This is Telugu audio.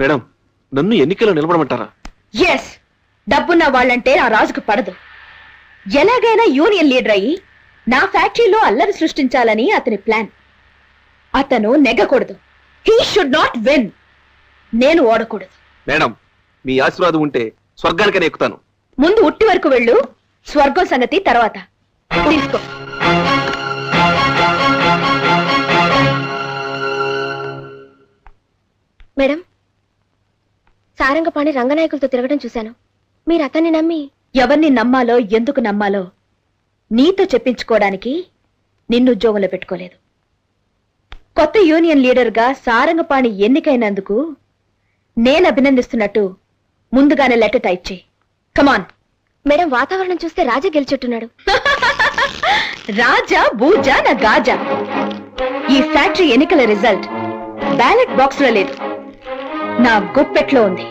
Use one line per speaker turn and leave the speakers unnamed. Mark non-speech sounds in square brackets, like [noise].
మేడం నన్ను ఎన్నికల్లో నిలబడమంటారా?
ఎస్ డబ్బున్న వాళ్ళంటే ఆ రాజుకు పడదు. ఎలాగైనా యూనియన్ లీడర్ అయ్యి నా ఫ్యాక్టరీలో అల్లరి సృష్టించాలని అతని ప్లాన్. అతను నెగ్గకూడదు. హీ షుడ్ నాట్ విన్ నేను ఓడకూడదు.
మేడం మీ ఆశీర్వాదం ఉంటే స్వర్గానికనే ఎక్కుతాను.
ముందు ఉట్టి వరకు వెళ్ళు స్వర్గం సంగతి తర్వాత. తీసుకో.
మేడం సారంగపాణి రంగనాయకులతో తిరగడం చూశాను. మీరు అతన్ని నమ్మి
ఎవరిని నమ్మాలో ఎందుకు నమ్మాలో నీతో చెప్పించుకోవడానికి నిన్ను ఉద్యోగంలో పెట్టుకోలేదు. కొత్త యూనియన్ లీడర్గా సారంగపాణి ఎన్నికైనందుకు నేను అభినందిస్తున్నట్టు ముందుగానే లెటర్ టైప్ చేయి. కమాన్
మేడం వాతావరణం చూస్తే రాజా గెలిచెట్టున్నాడు [laughs]
రాజా బూజా నా గాజా. ఈ ఫ్యాక్టరీ ఎన్నికల రిజల్ట్ బ్యాలెట్ బాక్స్లో లేదు. నా గుప్పెట్లో ఉంది.